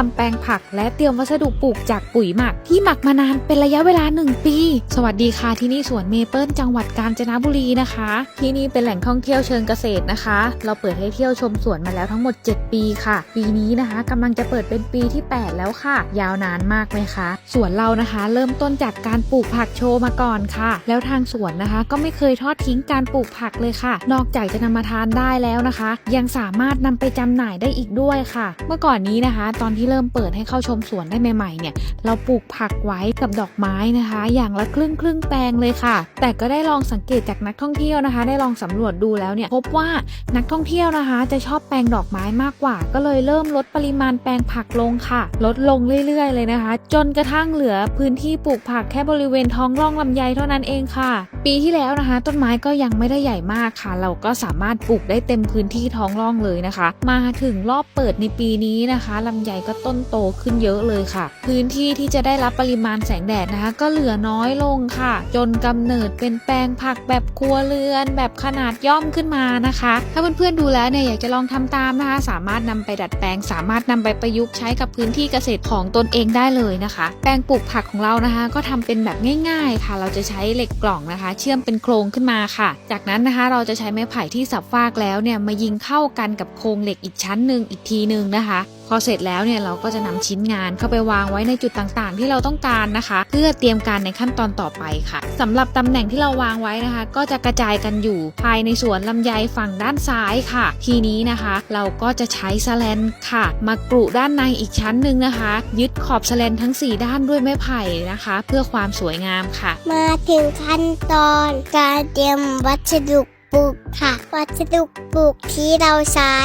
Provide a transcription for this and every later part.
ทำแปลงผักและเตรียมวัสดุปลูกจากปุ๋ยหมัก ที่หมักมานานเป็นระยะเวลา 1 ปี สวัสดีค่ะที่นี่สวนเมเปิลจังหวัดกาญจนบุรีนะคะ ที่นี่เป็นแหล่งท่องเที่ยวเชิงเกษตรนะคะ เราเปิดให้เที่ยวชมสวนมาแล้วทั้งหมด 7 ปีค่ะ ปีนี้นะคะกำลังจะเปิดเป็นปีที่ 8 แล้วค่ะ ยาวนานมากไหมคะสวนเรานะคะ เริ่มต้นจากการปลูกผักโชว์มาก่อนค่ะ แล้วทางสวนนะคะ ก็ไม่เคยทอดทิ้งการปลูกผักเลยค่ะ นอกจากจะนำมาทานได้แล้วนะคะ ยังสามารถนำไปจำหน่ายได้อีกด้วยค่ะ เมื่อก่อนนี้นะคะ ตอนที่เริ่มเปิดให้เข้าชมสวนได้ใหม่ๆเนี่ยเราปลูกผักไว้กับดอกไม้นะคะ อย่างละครึ่งครึ่งแปลงเลยค่ะ แต่ก็ได้ลองสังเกตจากนักท่องเที่ยวนะคะ ได้ลองสำรวจดูแล้วเนี่ยพบว่านักท่องเที่ยวนะคะ จะชอบแปลงดอกไม้มากกว่า ก็เลยเริ่มลดปริมาณแปลงผักลงค่ะ ลดลงเรื่อยๆ เลยนะคะ จนกระทั่งเหลือพื้นที่ปลูกผักแค่บริเวณท้องร่องลำไยเท่านั้นเองค่ะ ปีที่แล้วนะคะ ต้นไม้ก็ยังไม่ได้ใหญ่มากค่ะ เราก็สามารถปลูกได้เต็มพื้นที่ท้องร่องเลยนะคะ มาถึงรอบเปิดในปีนี้นะคะลำไยก็ต้นโตขึ้นเยอะเลยค่ะ พื้นที่ที่จะได้รับปริมาณแสงแดดนะคะ ก็เหลือน้อยลงค่ะ จนกำเนิดเป็นแปลงผักแบบครัวเรือน แบบขนาดย่อมขึ้นมานะคะ ถ้าเพื่อนๆดูแล้วเนี่ยอยากจะลองทำตามนะคะ สามารถนำไปดัดแปลง สามารถนำไปประยุกต์ใช้กับพื้นที่เกษตรของตนเองได้เลยนะคะ แปลงปลูกผักของเรานะคะ ก็ทำเป็นแบบง่าย ๆค่ะ เราจะใช้เหล็กกล่องนะคะ เชื่อมเป็นโครงขึ้นมาค่ะ จากนั้นนะคะเราจะใช้ไม้ไผ่ที่สับฟากแล้วเนี่ยมายิงเข้ากันกับโครงเหล็กอีกชั้นหนึ่งอีกทีหนึ่งนะคะพอเสร็จแล้วเนี่ยเราก็จะนำชิ้นงานเข้าไปวางไว้ในจุดต่างๆ ที่เราต้องการนะคะ เพื่อเตรียมการในขั้นตอนต่อไปค่ะสำหรับตำแหน่งที่เราวางไว้นะคะ ก็จะกระจายกันอยู่ภายในสวนลำไยฝั่งด้านซ้ายค่ะ ทีนี้นะคะ เราก็จะใช้สแลนค่ะ มากรุด้านในอีกชั้นหนึ่งนะคะ ยึดขอบสแลนทั้ง 4 ด้านด้วยไม้ไผ่นะคะ เพื่อความสวยงามค่ะ มาถึงขั้นตอนการเตรียมวัสดุ ปลูกค่ะวัสดุปลูกที่เราใช้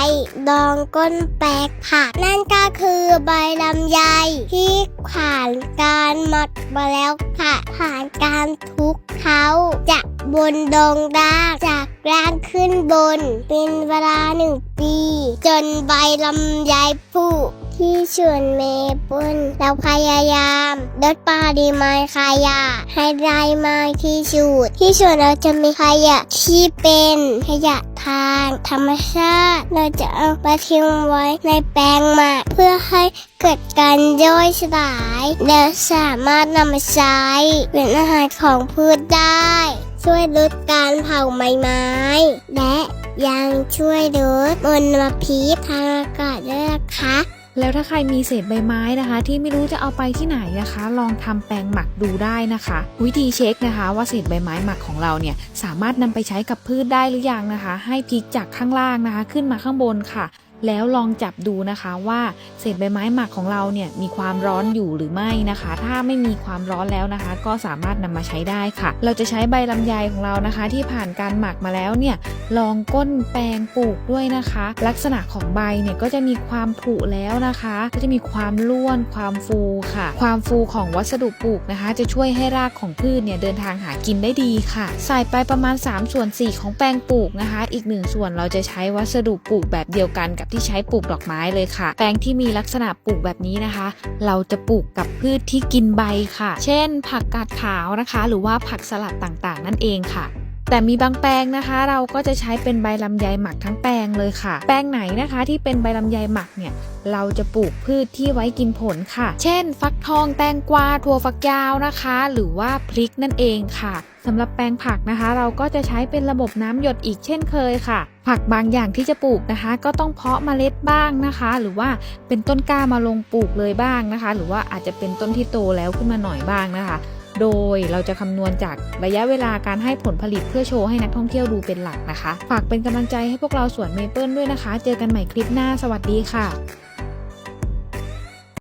ดองก้นแปลกผัก นั่นก็คือใบลำไยที่ผ่านการหมักมาแล้วค่ะ ผ่านการทุกเขาจากบนดองดางจากล่างขึ้นบน เป็นเวลาหนึ่งปี จนใบลำไยผุ ที่สวนเมเปิลเราพยายามลดปริมาณขยะให้ได้มากที่สุด ที่สวนเราจะมีขยะที่เป็นขยะทางธรรมชาติ เราจะเอามาทิ้งไว้ในแปลงหมักเพื่อให้เกิดการย่อยสลาย และสามารถนำมาใช้เป็นอาหารของพืชได้ ช่วยลดการเผาใบไม้ และยังช่วยลดมลพิษทางอากาศด้วยนะคะ แล้วถ้าใครมีเศษใบไม้นะคะ ที่ไม่รู้จะเอาไปที่ไหนนะคะ ลองทำแปลงหมักดูได้นะคะ วิธีเช็คนะคะ ว่าเศษใบไม้หมักของเราเนี่ยสามารถนำไปใช้กับพืชได้หรือยังนะคะ ให้พลิกจากข้างล่างนะคะ ขึ้นมาข้างบนค่ะ แล้วลองจับดูนะคะว่าเศษใบไม้หมักของเราเนี่ยมีความร้อนอยู่หรือไม่นะคะ ถ้าไม่มีความร้อนแล้วนะคะ ก็สามารถนำมาใช้ได้ค่ะ เราจะใช้ใบลำไยของเรานะคะ ที่ผ่านการหมักมาแล้วเนี่ยลองก้นแปลงปลูกด้วยนะคะ ลักษณะของใบเนี่ยก็จะมีความผุแล้วนะคะ ก็จะมีความร่วนความฟูค่ะ ความฟูของวัสดุปลูกนะคะ จะช่วยให้รากของพืชเนี่ยเดินทางหากินได้ดีค่ะ ใส่ไปประมาณ3ส่วน4ของแปลงปลูกนะคะ อีก 1 ส่วนเราจะใช้วัสดุปลูกแบบเดียวกันกับที่ใช้ปลูกดอกไม้เลยค่ะ แปลงที่มีลักษณะปลูกแบบนี้นะคะ เราจะปลูกกับพืชที่กินใบค่ะ เช่น ผักกาดขาวนะคะ หรือว่าผักสลัดต่างๆ นั่นเองค่ะ แต่มีบางแปลงนะคะ เราก็จะใช้เป็นใบลำไยหมักทั้งแปลงเลยค่ะ แปลงไหนนะคะที่เป็นใบลำไยหมักเนี่ยเราจะปลูกพืชที่ไว้กินผลค่ะ เช่น ฟักทองแตงกวาถั่วฝักยาวนะคะ หรือว่าพริกนั่นเองค่ะสำหรับแปลงผักนะคะ เราก็จะใช้เป็นระบบน้ำหยดอีกเช่นเคยค่ะ ผักบางอย่างที่จะปลูกนะคะ ก็ต้องเพาะเมล็ดบ้างนะคะ หรือว่าเป็นต้นกล้ามาลงปลูกเลยบ้างนะคะ หรือว่าอาจจะเป็นต้นที่โตแล้วขึ้นมาหน่อยบ้างนะคะ โดยเราจะคำนวณจากระยะเวลาการให้ผลผลิตเพื่อโชว์ให้นักท่องเที่ยวดูเป็นหลักนะคะ ฝากเป็นกำลังใจให้พวกเราสวนเมเปิลด้วยนะคะ เจอกันใหม่คลิปหน้า สวัสดีค่ะ